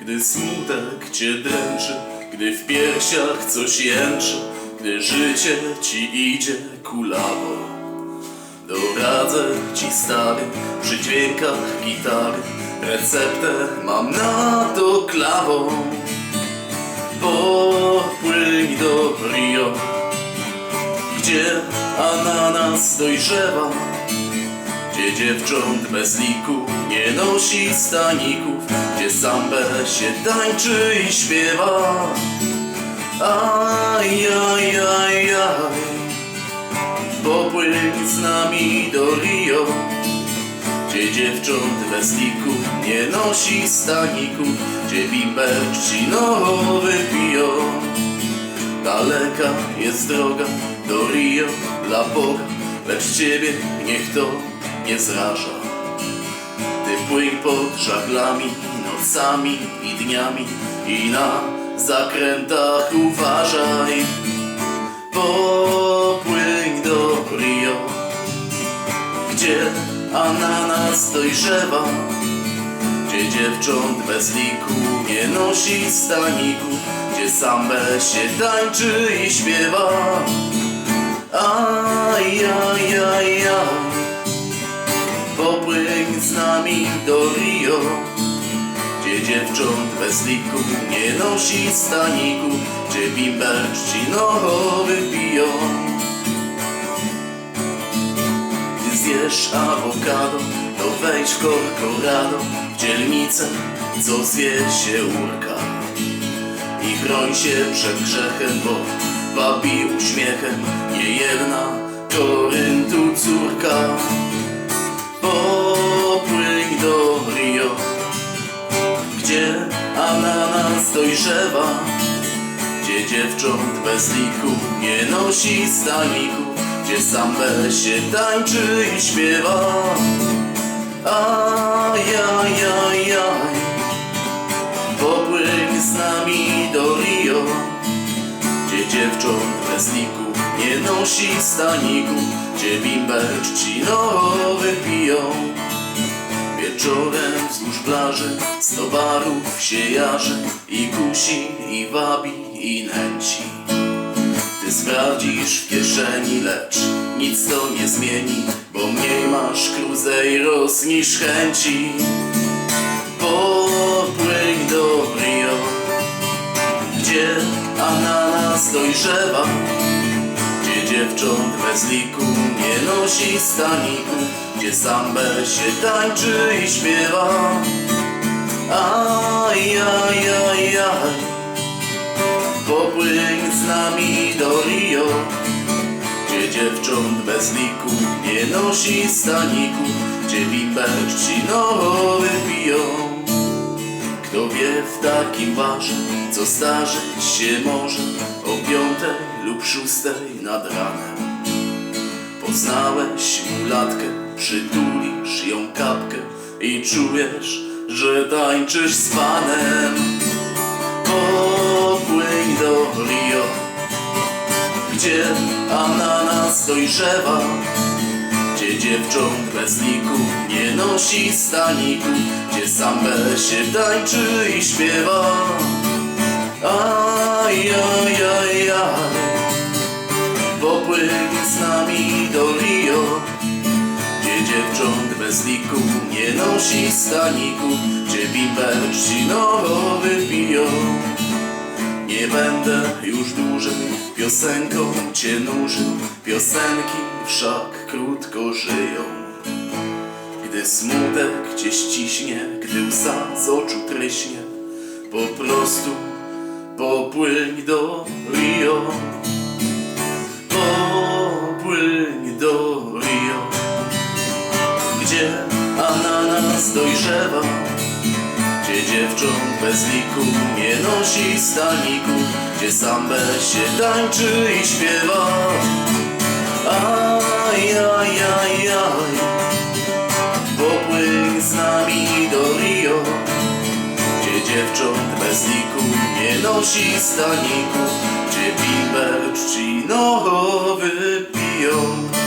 Gdy smutek cię dręczy, gdy w piersiach coś jęczy, gdy życie ci idzie kulawo. Doradzę ci stary, przy dźwiękach gitary, receptę mam na to klawą. Popłyń do Rio, gdzie ananas dojrzewa, gdzie dziewcząt bez liku nie nosi staników, gdzie sambę się tańczy i śpiewa. Aj, aj, aj, aj, popłyń z nami do Rio, gdzie dziewcząt bez liku nie nosi staników, gdzie bimber trzcinowy piją. Daleka jest droga do Rio dla Boga, lecz ciebie niech to nie zraża. Płyń pod żaglami, nocami i dniami i na zakrętach uważaj. Popłyń do Rio, gdzie ananas dojrzewa, gdzie dziewcząt bez liku nie nosi staników, gdzie sambę się tańczy i śpiewa. Aj, aj, z nami do Rio, gdzie dziewcząt bez liku nie nosi staników, gdzie bimber trzcinowy piją. Gdy zjesz awokado, to wejdź w Corcorado, w dzielnicę, co zwie się urka. I chroń się przed grzechem, bo wabi uśmiechem nie jedna Koryntu córka. Popłyń ananas dojrzewa, gdzie dziewcząt bez liku nie nosi staników, gdzie sambę się tańczy i śpiewa. Aj, aj, aj, aj, popłyń z nami do Rio, gdzie dziewcząt bez liku nie nosi staników, gdzie bimber trzcinowy piją. Wieczorem wzdłuż plaży sto barów się jarzy i kusi, i wabi, i nęci. Ty sprawdzisz w kieszeni, lecz nic to nie zmieni, bo mniej masz kruzejros niż chęci. Popłyń do Rio, gdzie ananas dojrzewa, gdzie dziewcząt bez liku nie nosi staników, gdzie sambę się tańczy i śpiewa. Aj, aj, aj, aj, popłyń z nami do Rio, gdzie dziewcząt bez liku nie nosi staników, gdzie bimber trzcinowy piją. Kto wie w takim barze, co zdarzyć się może o piątej lub szóstej nad ranem. Poznałeś mulatkę, przytulisz ją kapkę i czujesz, że tańczysz z panem. Popłyń do Rio, gdzie ananas dojrzewa, gdzie dziewcząt bez liku nie nosi staników, gdzie sambę się tańczy i śpiewa. Aj, aj, aj, aj, popłyń z nami bez liku nie nosi staników, gdzie bimber trzcinowy piją. Nie będę już dłużej piosenką cię nużył, piosenki wszak krótko żyją. Gdy smutek cię ściśnie, gdy łza z oczu tryśnie, po prostu popłyń do Rio. Dziewcząt bez liku nie nosi staników, gdzie sambę się tańczy i śpiewa. Aj, aj, aj, aj, popłyń z nami do Rio, gdzie dziewcząt bez liku nie nosi staników, gdzie bimber trzcinowy piją.